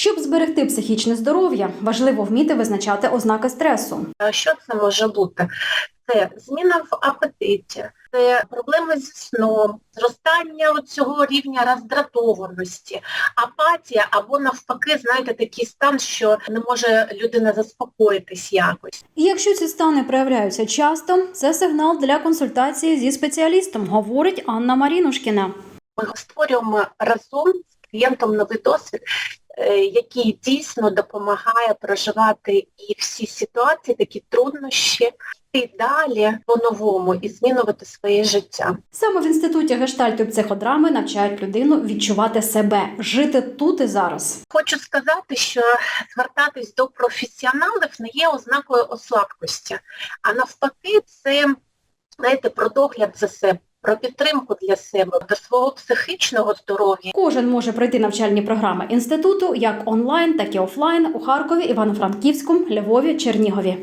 Щоб зберегти психічне здоров'я, важливо вміти визначати ознаки стресу. Що це може бути? Це зміна в апетиті, це проблеми зі сном, зростання цього рівня роздратованості, апатія або навпаки, знаєте, такий стан, що не може людина заспокоїтись якось. І якщо ці стани проявляються часто, це сигнал для консультації зі спеціалістом, говорить Анна Марінушкіна. Ми створюємо разом з клієнтом новий досвід, який дійсно допомагає проживати і всі ситуації, такі труднощі, йти далі по-новому і змінювати своє життя. Саме в інституті гештальту і психодрами навчають людину відчувати себе, жити тут і зараз. Хочу сказати, що звертатись до професіоналів не є ознакою ослабкості, а навпаки, це знаєте, про догляд за себе, про підтримку для себе, до свого психічного здоров'я. Кожен може пройти навчальні програми інституту як онлайн, так і офлайн у Харкові, Івано-Франківську, Львові, Чернігові.